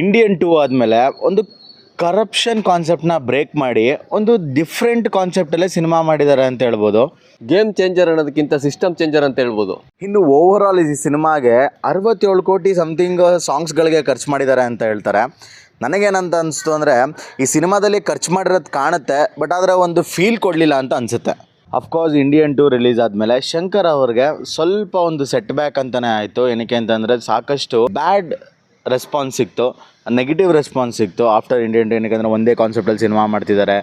Indian two ಆದಮೇಲೆ ಒಂದು corruption ಕಾನ್ಸೆಪ್ಟ್ನ break ಮಾಡಿ ಒಂದು ಡಿಫ್ರೆಂಟ್ ಕಾನ್ಸೆಪ್ಟಲ್ಲೇ ಸಿನಿಮಾ ಮಾಡಿದ್ದಾರೆ ಅಂತ ಹೇಳ್ಬೋದು. ಗೇಮ್ ಚೇಂಜರ್ ಅನ್ನೋದಕ್ಕಿಂತ ಸಿಸ್ಟಮ್ ಚೇಂಜರ್ ಅಂತ ಹೇಳ್ಬೋದು. ಇನ್ನು ಓವರ್ ಆಲ್ ಈ ಸಿನಿಮಾಗೆ ಅರವತ್ತೇಳು ಕೋಟಿ ಸಮಥಿಂಗ್ ಸಾಂಗ್ಸ್ಗಳಿಗೆ ಖರ್ಚು ಮಾಡಿದ್ದಾರೆ ಅಂತ ಹೇಳ್ತಾರೆ. ನನಗೇನಂತ ಅನಿಸ್ತು ಅಂದರೆ ಈ ಸಿನಿಮಾದಲ್ಲಿ ಖರ್ಚು ಮಾಡಿರೋದು ಕಾಣುತ್ತೆ ಬಟ್ ಆದರೆ ಒಂದು ಫೀಲ್ ಕೊಡಲಿಲ್ಲ ಅಂತ ಅನಿಸುತ್ತೆ. ಅಫ್ಕೋರ್ಸ್ ಇಂಡಿಯನ್ ಟೂ ರಿಲೀಸ್ ಆದಮೇಲೆ ಶಂಕರ್ ಅವ್ರಿಗೆ ಸ್ವಲ್ಪ ಒಂದು ಸೆಟ್ ಬ್ಯಾಕ್ ಅಂತಲೇ ಆಯಿತು. ಏನಕ್ಕೆ ಅಂತಂದರೆ ಸಾಕಷ್ಟು ಬ್ಯಾಡ್ ರೆಸ್ಪಾನ್ಸ್ ಸಿಕ್ತು. ನೆಗೆಟಿವ್ ರೆಸ್ಪಾನ್ಸ್ ಸಿಕ್ತು. ಆಫ್ಟರ್ ಇಂಡಿಯನ್ ಟೂ ಏನಕ್ಕೆ ಒಂದೇ ಕಾನ್ಸೆಪ್ಟಲ್ಲಿ ಸಿನಿಮಾ ಮಾಡ್ತಿದ್ದಾರೆ.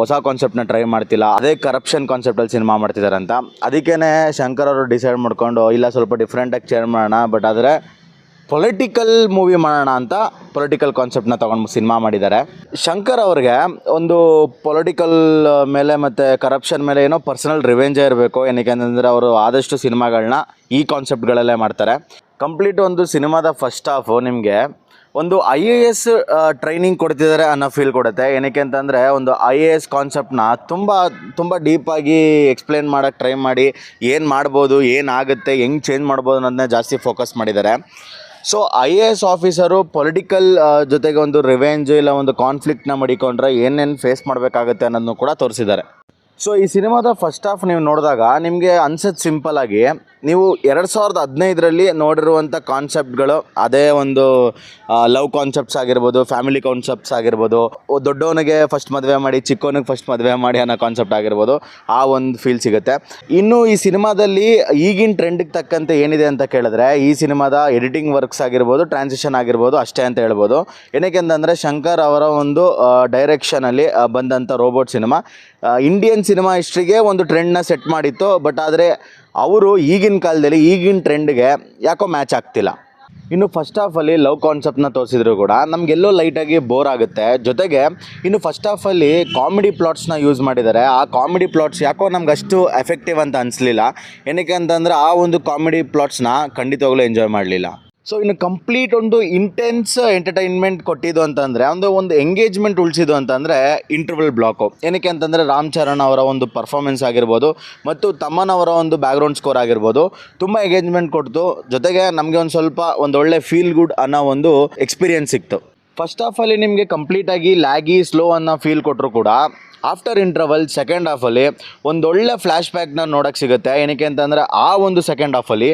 ಹೊಸ ಕಾನ್ಸೆಪ್ಟ್ನ ಟ್ರೈ ಮಾಡ್ತಿಲ್ಲ. ಅದೇ ಕರಪ್ಷನ್ ಕಾನ್ಸೆಪ್ಟಲ್ಲಿ ಸಿನಿಮಾ ಮಾಡ್ತಿದ್ದಾರೆ ಅಂತ. ಅದಕ್ಕೇ ಶಂಕರ್ ಅವರು ಡಿಸೈಡ್ ಮಾಡ್ಕೊಂಡು, ಇಲ್ಲ ಸ್ವಲ್ಪ ಡಿಫ್ರೆಂಟಾಗಿ ಚೇರ್ ಮಾಡೋಣ ಬಟ್ ಆದರೆ ಪೊಲಿಟಿಕಲ್ ಮೂವಿ ಮಾಡೋಣ ಅಂತ ಪೊಲಿಟಿಕಲ್ ಕಾನ್ಸೆಪ್ಟನ್ನ ತೊಗೊಂಡು ಸಿನಿಮಾ ಮಾಡಿದ್ದಾರೆ. ಶಂಕರ್ ಅವ್ರಿಗೆ ಒಂದು ಪೊಲಿಟಿಕಲ್ ಮೇಲೆ ಮತ್ತು ಕರಪ್ಷನ್ ಮೇಲೆ ಏನೋ ಪರ್ಸನಲ್ ರಿವೆಂಜೇ ಇರಬೇಕು. ಏನಕ್ಕೆ ಅಂತಂದರೆ ಅವರು ಆದಷ್ಟು ಸಿನಿಮಾಗಳನ್ನ ಈ ಕಾನ್ಸೆಪ್ಟ್ಗಳಲ್ಲೇ ಮಾಡ್ತಾರೆ. ಕಂಪ್ಲೀಟ್ ಒಂದು ಸಿನಿಮಾದ ಫಸ್ಟ್ ಹಾಫು ನಿಮಗೆ ಒಂದು ಐ ಎ ಎಸ್ ಟ್ರೈನಿಂಗ್ ಕೊಡ್ತಿದ್ದಾರೆ ಅನ್ನೋ ಫೀಲ್ ಕೊಡುತ್ತೆ. ಏನಕ್ಕೆ ಅಂತಂದರೆ ಒಂದು ಐ ಎ ಎಸ್ ಕಾನ್ಸೆಪ್ಟನ್ನ ತುಂಬ ತುಂಬ ಡೀಪಾಗಿ ಎಕ್ಸ್ಪ್ಲೇನ್ ಮಾಡೋಕ್ಕೆ ಟ್ರೈ ಮಾಡಿ ಏನು ಮಾಡ್ಬೋದು ಏನಾಗುತ್ತೆ ಹೆಂಗೆ ಚೇಂಜ್ ಮಾಡ್ಬೋದು ಅನ್ನೋದನ್ನ ಜಾಸ್ತಿ ಫೋಕಸ್ ಮಾಡಿದ್ದಾರೆ so I A S officer political ಜೊತೆಗೆ ಒಂದು ರಿವೆಂಜ್ ಇಲ್ಲ, ಒಂದು ಕಾನ್ಫ್ಲಿಕ್ಟ್ನ ಮಡಿಕೊಂಡ್ರೆ ಏನೇನು ಫೇಸ್ ಮಾಡಬೇಕಾಗುತ್ತೆ ಅನ್ನೋದನ್ನು ಕೂಡ ತೋರಿಸಿದ್ದಾರೆ ಸೊ ಈ ಸಿನಿಮಾದ ಫಸ್ಟ್ ಹಾಫ್ ನೀವು ನೋಡಿದಾಗ ನಿಮಗೆ ಅನ್ಸೋದು ಸಿಂಪಲ್ ಆಗಿ ನೀವು ಎರಡು ಸಾವಿರದ ಹದಿನೈದರಲ್ಲಿ ನೋಡಿರುವಂಥ ಕಾನ್ಸೆಪ್ಟ್ಗಳು ಅದೇ ಒಂದು ಲವ್ ಕಾನ್ಸೆಪ್ಟ್ಸ್ ಆಗಿರ್ಬೋದು ಫ್ಯಾಮಿಲಿ ಕಾನ್ಸೆಪ್ಟ್ಸ್ ಆಗಿರ್ಬೋದು ದೊಡ್ಡವನಿಗೆ ಫಸ್ಟ್ ಮದುವೆ ಮಾಡಿ, ಚಿಕ್ಕವನಿಗೆ ಫಸ್ಟ್ ಮದುವೆ ಮಾಡಿ ಅನ್ನೋ ಕಾನ್ಸೆಪ್ಟ್ ಆಗಿರ್ಬೋದು, ಆ ಒಂದು ಫೀಲ್ ಸಿಗುತ್ತೆ. ಇನ್ನು ಈ ಸಿನಿಮಾದಲ್ಲಿ ಈಗಿನ ಟ್ರೆಂಡಿಗೆ ತಕ್ಕಂತೆ ಏನಿದೆ ಅಂತ ಕೇಳಿದ್ರೆ ಈ ಸಿನಿಮಾದ ಎಡಿಟಿಂಗ್ ವರ್ಕ್ಸ್ ಆಗಿರ್ಬೋದು ಟ್ರಾನ್ಸಿಷನ್ ಆಗಿರ್ಬೋದು, ಅಷ್ಟೇ ಅಂತ ಹೇಳ್ಬೋದು. ಏನಕ್ಕೆ ಅಂತಂದರೆ ಶಂಕರ್ ಅವರ ಒಂದು ಡೈರೆಕ್ಷನಲ್ಲಿ ಬಂದಂಥ ರೋಬೋಟ್ ಸಿನಿಮಾ. ಇಂಡಿಯನ್ ಸಿನಿಮಾ ಹಿಸ್ಟ್ರಿಗೆ ಒಂದು ಟ್ರೆಂಡ್ನ ಸೆಟ್ ಮಾಡಿತ್ತು ಬಟ್ ಆದರೆ ಅವರು ಈಗಿನ ಕಾಲದಲ್ಲಿ, ಈಗಿನ ಟ್ರೆಂಡ್ಗೆ ಯಾಕೋ ಮ್ಯಾಚ್ ಆಗ್ತಿಲ್ಲ. ಇನ್ನು ಫಸ್ಟ್ ಹಾಫಲ್ಲಿ ಲವ್ ಕಾನ್ಸೆಪ್ಟ್ನ ತೋರಿಸಿದ್ರು ಕೂಡ ನಮಗೆಲ್ಲೋ ಲೈಟಾಗಿ ಬೋರ್ ಆಗುತ್ತೆ. ಜೊತೆಗೆ, ಇನ್ನು ಫಸ್ಟ್ ಹಾಫಲ್ಲಿ ಕಾಮಿಡಿ ಪ್ಲಾಟ್ಸ್ನ ಯೂಸ್ ಮಾಡಿದ್ದಾರೆ. ಆ ಕಾಮಿಡಿ ಪ್ಲಾಟ್ಸ್ ಯಾಕೋ ನಮ್ಗೆ ಅಷ್ಟು ಎಫೆಕ್ಟಿವ್ ಅಂತ ಅನಿಸ್ಲಿಲ್ಲ. ಏನಕ್ಕೆ ಅಂತಂದರೆ, ಆ ಒಂದು ಕಾಮಿಡಿ ಪ್ಲಾಟ್ಸ್ನ ಖಂಡಿತವಾಗ್ಲೂ ಎಂಜಾಯ್ ಮಾಡಲಿಲ್ಲ. ಸೊ ಇನ್ನು ಕಂಪ್ಲೀಟ್ ಒಂದು ಇಂಟೆನ್ಸ್ ಎಂಟರ್ಟೈನ್ಮೆಂಟ್ ಕೊಟ್ಟಿದ್ದು ಅಂತಂದರೆ ಒಂದು ಒಂದು ಎಂಗೇಜ್ಮೆಂಟ್ ಉಳಿಸಿದ್ದು ಅಂತಂದರೆ ಇಂಟರ್ವಲ್ ಬ್ಲಾಕು ಏನಕ್ಕೆ ಅಂತಂದರೆ ರಾಮ್ ಚರಣ್ ಅವರ ಒಂದು ಪರ್ಫಾರ್ಮೆನ್ಸ್ ಆಗಿರ್ಬೋದು ಮತ್ತು ತಮ್ಮನವರ ಒಂದು ಬ್ಯಾಕ್ಗ್ರೌಂಡ್ ಸ್ಕೋರ್ ಆಗಿರ್ಬೋದು. ತುಂಬ ಎಂಗೇಜ್ಮೆಂಟ್ ಕೊಡ್ತು. ಜೊತೆಗೆ ನಮಗೆ ಒಂದು ಸ್ವಲ್ಪ ಒಂದು ಒಳ್ಳೆ ಫೀಲ್ ಗುಡ್ ಅನ್ನೋ ಒಂದು ಎಕ್ಸ್ಪೀರಿಯನ್ಸ್ ಸಿಕ್ತು. ಫಸ್ಟ್ ಆಫ್ ಅಲ್ಲಿ ನಿಮಗೆ ಕಂಪ್ಲೀಟಾಗಿ ಲ್ಯಾಗಿ ಸ್ಲೋ ಅನ್ನೋ ಫೀಲ್ ಕೊಟ್ಟರು ಕೂಡ ಆಫ್ಟರ್ ಇಂಟರ್ವಲ್ ಸೆಕೆಂಡ್ ಹಾಫಲ್ಲಿ ಒಂದೊಳ್ಳೆ ಫ್ಲ್ಯಾಶ್ ಬ್ಯಾಕ್ನ ನೋಡೋಕ್ಕೆ ಸಿಗುತ್ತೆ. ಏನಕ್ಕೆ ಅಂತಂದರೆ ಆ ಒಂದು ಸೆಕೆಂಡ್ ಹಾಫಲ್ಲಿ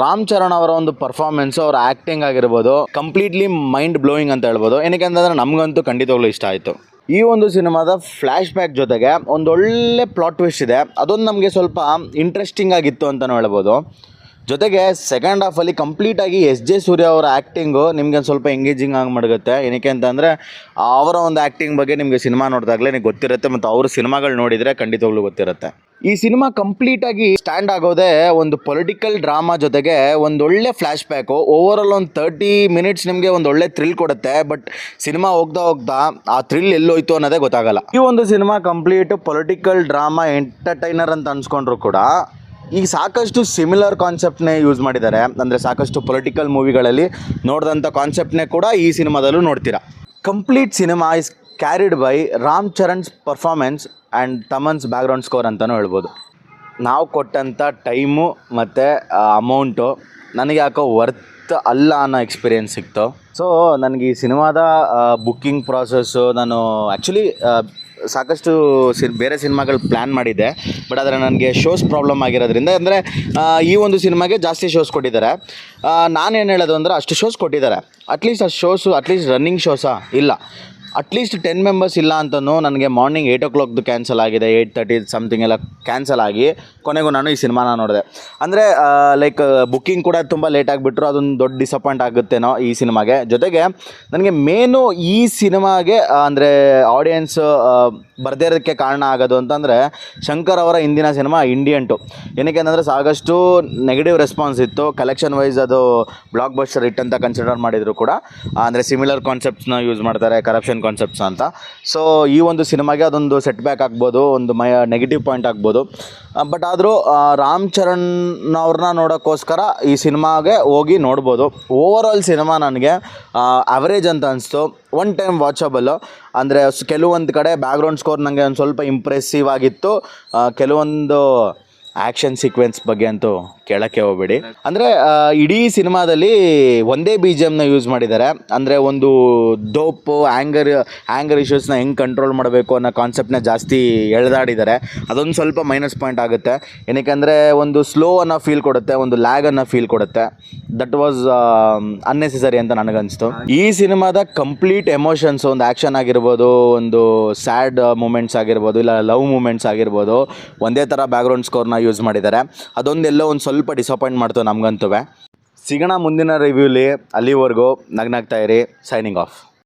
ರಾಮ್ ಚರಣ್ ಅವರ ಒಂದು ಪರ್ಫಾರ್ಮೆನ್ಸ್ ಅವರ ಆ್ಯಕ್ಟಿಂಗ್ ಆಗಿರ್ಬೋದು ಕಂಪ್ಲೀಟ್ಲಿ ಮೈಂಡ್ ಬ್ಲೋಯಿಂಗ್ ಅಂತ ಹೇಳ್ಬೋದು. ಏನಕ್ಕೆ ಅಂತಂದರೆ ನಮಗಂತೂ ಖಂಡಿತವಾಗ್ಲೂ ಇಷ್ಟ ಆಯಿತು. ಈ ಒಂದು ಸಿನಿಮಾದ ಫ್ಲಾಶ್ ಬ್ಯಾಕ್ ಜೊತೆಗೆ ಒಂದೊಳ್ಳೆ ಪ್ಲಾಟ್ ಟ್ವಿಸ್ಟ್ ಇದೆ. ಅದೊಂದು ನಮಗೆ ಸ್ವಲ್ಪ ಇಂಟ್ರೆಸ್ಟಿಂಗ್ ಆಗಿತ್ತು ಅಂತಲೂ ಹೇಳ್ಬೋದು. ಜೊತೆಗೆ ಸೆಕೆಂಡ್ ಹಾಫಲ್ಲಿ ಕಂಪ್ಲೀಟಾಗಿ ಎಸ್ ಜೆ ಸೂರ್ಯ ಅವರ ಆ್ಯಕ್ಟಿಂಗು ನಿಮಗೆ ಒಂದು ಸ್ವಲ್ಪ ಎಂಗೇಜಿಂಗ್ ಆಗಿ ಮಡಗುತ್ತೆ. ಏನಕ್ಕೆ ಅಂತಂದರೆ ಅವರ ಒಂದು ಆ್ಯಕ್ಟಿಂಗ್ ಬಗ್ಗೆ ನಿಮಗೆ ಸಿನಿಮಾ ನೋಡಿದಾಗಲೇ ನಿಮ್ಗೆ ಗೊತ್ತಿರುತ್ತೆ ಮತ್ತು ಅವ್ರ ಸಿನಿಮಾಗಳು ನೋಡಿದರೆ ಖಂಡಿತವಾಗ್ಲೂ ಗೊತ್ತಿರುತ್ತೆ. ಈ ಸಿನಿಮಾ ಕಂಪ್ಲೀಟಾಗಿ ಸ್ಟ್ಯಾಂಡ್ ಆಗೋದೇ ಒಂದು ಪೊಲಿಟಿಕಲ್ ಡ್ರಾಮಾ ಜೊತೆಗೆ ಒಂದೊಳ್ಳೆ ಫ್ಲ್ಯಾಶ್ ಬ್ಯಾಕು ಓವರ್ ಆಲ್ ಒಂದು ತರ್ಟಿ ಮಿನಿಟ್ಸ್ ನಿಮಗೆ ಒಂದು ಒಳ್ಳೆ ಥ್ರಿಲ್ ಕೊಡುತ್ತೆ ಬಟ್ ಸಿನಿಮಾ ಹೋಗ್ತಾ ಹೋಗ್ತಾ ಆ ಥ್ರಿಲ್ ಎಲ್ಲೋಯ್ತು ಅನ್ನೋದೇ ಗೊತ್ತಾಗಲ್ಲ. ಈ ಒಂದು cinema complete political drama entertainer ಅಂತ ಅನ್ಸ್ಕೊಂಡ್ರು ಕೂಡ ಈಗ ಸಾಕಷ್ಟು ಸಿಮಿಲರ್ ಕಾನ್ಸೆಪ್ಟ್ನೇ ಯೂಸ್ ಮಾಡಿದ್ದಾರೆ. ಅಂದರೆ ಸಾಕಷ್ಟು ಪೊಲಿಟಿಕಲ್ ಮೂವಿಗಳಲ್ಲಿ ನೋಡಿದಂಥ ಕಾನ್ಸೆಪ್ಟ್ನೇ ಕೂಡ ಈ ಸಿನಿಮಾದಲ್ಲೂ ನೋಡ್ತೀರಾ. Complete cinema is carried by Ram Charan's performance and Thaman's background score ಅಂತಲೂ ಹೇಳ್ಬೋದು. ನಾವು ಕೊಟ್ಟಂಥ ಟೈಮು ಮತ್ತು ಅಮೌಂಟು ನನಗೆ ಯಾಕೋ ವರ್ತ್ ಅಲ್ಲ ಅನ್ನೋ ಎಕ್ಸ್ಪೀರಿಯೆನ್ಸ್ ಸಿಕ್ತು. ಸೊ ನನಗೆ ಈ ಸಿನಿಮಾದ ಬುಕ್ಕಿಂಗ್ ಪ್ರಾಸೆಸ್ಸು ನಾನು ಆ್ಯಕ್ಚುಲಿ ಸಾಕಷ್ಟು ಸಿ ಬೇರೆ ಸಿನಿಮಾಗಳು ಪ್ಲ್ಯಾನ್ ಮಾಡಿದ್ದೆ ಬಟ್ ಆದರೆ ನನಗೆ ಶೋಸ್ ಪ್ರಾಬ್ಲಮ್ ಆಗಿರೋದ್ರಿಂದ ಅಂದರೆ ಈ ಒಂದು ಸಿನಿಮಾಗೆ ಜಾಸ್ತಿ ಶೋಸ್ ಕೊಟ್ಟಿದ್ದಾರೆ. ನಾನೇನು ಹೇಳೋದು ಅಂದರೆ ಅಷ್ಟು ಶೋಸ್ ಕೊಟ್ಟಿದ್ದಾರೆ. ಅಟ್ಲೀಸ್ಟ್ ಅಷ್ಟು ಶೋಸು ಅಟ್ಲೀಸ್ಟ್ ರನ್ನಿಂಗ್ ಶೋಸಾ ಇಲ್ಲ. ಅಟ್ಲೀಸ್ಟ್ ಟೆನ್ ಮೆಂಬರ್ಸ್ ಇಲ್ಲ ಅಂತನೂ ನನಗೆ ಮಾರ್ನಿಂಗ್ ಏಯ್ಟ್ ಓ ಕ್ಲಾಕ್ದು ಕ್ಯಾನ್ಸಲ್ ಆಗಿದೆ ಏಯ್ಟ್ ತರ್ಟಿ ಸಮಥಿಂಗ್ ಎಲ್ಲ ಕ್ಯಾನ್ಸಲ್ ಆಗಿ ಕೊನೆಗೂ ನಾನು ಈ ಸಿನಿಮಾನ ನೋಡಿದೆ. ಅಂದರೆ ಲೈಕ್ ಬುಕ್ಕಿಂಗ್ ಕೂಡ ತುಂಬ ಲೇಟ್ ಆಗಿಬಿಟ್ರು, ಅದೊಂದು ದೊಡ್ಡ ಡಿಸಪಾಯಿಂಟ್ ಆಗುತ್ತೇನೋ ಈ ಸಿನಿಮಾಗೆ ಜೊತೆಗೆ ನನಗೆ ಮೇನು ಈ ಸಿನಿಮಾಗೆ ಅಂದರೆ ಆಡಿಯನ್ಸ್ ಬರದೇ ಇರೋದಕ್ಕೆ ಕಾರಣ ಆಗೋದು ಅಂತಂದರೆ ಶಂಕರ್ ಅವರ ಹಿಂದಿನ ಸಿನಿಮಾ ಇಂಡಿಯನ್ ಟು ಏನಕ್ಕೆ ಅಂತಂದರೆ ಸಾಕಷ್ಟು ನೆಗೆಟಿವ್ ರೆಸ್ಪಾನ್ಸ್ ಇತ್ತು. ಕಲೆಕ್ಷನ್ ವೈಸ್ ಅದು ಬ್ಲಾಕ್ ಬಸ್ಟರ್ ಹಿಟ್ ಅಂತ ಕನ್ಸಿಡರ್ ಮಾಡಿದ್ರು ಕೂಡ. ಅಂದರೆ ಸಿಮಿಲರ್ ಕಾನ್ಸೆಪ್ಟ್ಸ್ನ ಯೂಸ್ ಮಾಡ್ತಾರೆ ಕರಪ್ಷನ್ ಕಾನ್ಸೆಪ್ಟ್ಸ್ ಅಂತ. ಸೊ ಈ ಒಂದು ಸಿನಿಮಾಗೆ ಅದೊಂದು ಸೆಟ್ ಬ್ಯಾಕ್ ಆಗ್ಬೋದು, ಒಂದು ಮೈ ನೆಗೆಟಿವ್ ಪಾಯಿಂಟ್ ಆಗ್ಬೋದು. ಬಟ್ ಆದರೂ ರಾಮ್ ಚರಣ್ ಅವ್ರನ್ನ ನೋಡೋಕ್ಕೋಸ್ಕರ ಈ ಸಿನಿಮಾಗೆ ಹೋಗಿ ನೋಡ್ಬೋದು. ಓವರ್ ಆಲ್ ಸಿನಿಮಾ ನನಗೆ ಅವರೇಜ್ ಅಂತ ಅನಿಸ್ತು. ಒನ್ ಟೈಮ್ ವಾಚಬಲ್ಲು ಅಂದರೆ ಕೆಲವೊಂದು ಕಡೆ ಬ್ಯಾಕ್ಗ್ರೌಂಡ್ ಸ್ಕೋರ್ ನನಗೆ ಒಂದು ಸ್ವಲ್ಪ ಇಂಪ್ರೆಸಿವ್ ಆಗಿತ್ತು. ಕೆಲವೊಂದು ಆ್ಯಕ್ಷನ್ ಸೀಕ್ವೆನ್ಸ್ ಬಗ್ಗೆ ಅಂತೂ ಕೇಳಕ್ಕೆ ಹೋಗ್ಬೇಡಿ. ಅಂದರೆ ಇಡೀ ಸಿನಿಮಾದಲ್ಲಿ ಒಂದೇ ಬಿ ಜಿ ಎಮ್ನ ಯೂಸ್ ಮಾಡಿದ್ದಾರೆ. ಅಂದರೆ, ಒಂದು ಡೋಪು ಆ್ಯಂಗರ್ ಆ್ಯಂಗರ್ನ ಹೆಂಗೆ ಕಂಟ್ರೋಲ್ ಮಾಡಬೇಕು ಅನ್ನೋ ಕಾನ್ಸೆಪ್ಟ್ನ ಜಾಸ್ತಿ ಎಳೆದಾಡಿದ್ದಾರೆ. ಅದೊಂದು ಸ್ವಲ್ಪ ಮೈನಸ್ ಪಾಯಿಂಟ್ ಆಗುತ್ತೆ. ಏನಕ್ಕೆ ಅಂದರೆ ಒಂದು ಸ್ಲೋ ಅನ್ನೋ ಫೀಲ್ ಕೊಡುತ್ತೆ, ಒಂದು ಲ್ಯಾಗ್ ಅನ್ನೋ ಫೀಲ್ ಕೊಡುತ್ತೆ. ದಟ್ ವಾಸ್ ಅನ್ನೆಸೆಸರಿ ಅಂತ ನನಗನ್ನಿಸ್ತು ಈ ಸಿನಿಮಾದ ಕಂಪ್ಲೀಟ್ ಎಮೋಷನ್ಸ್ ಒಂದು ಆ್ಯಕ್ಷನ್ ಆಗಿರ್ಬೋದು, ಒಂದು ಸ್ಯಾಡ್ ಮೂಮೆಂಟ್ಸ್ ಆಗಿರ್ಬೋದು, ಇಲ್ಲ ಲವ್ ಮೂಮೆಂಟ್ಸ್ ಆಗಿರ್ಬೋದು, ಒಂದೇ ಥರ ಬ್ಯಾಕ್ಗ್ರೌಂಡ್ ಸ್ಕೋರ್ನ ಯೂಸ್ ಮಾಡಿದ್ದಾರೆ. ಅದೊಂದೆಲ್ಲೋ ಒಂದು ಸ್ವಲ್ಪ ಡಿಸಪಾಯಿಂಟ್ ಮಾಡ್ತು ನಮಗಂತೂ ಸಿಗೋಣ ಮುಂದಿನ ರಿವ್ಯೂಲಿ ಅಲ್ಲಿವರೆಗೂ ನಗ್ನಾಗ್ತಾ ಇರಿ ಸೈನಿಂಗ್ ಆಫ್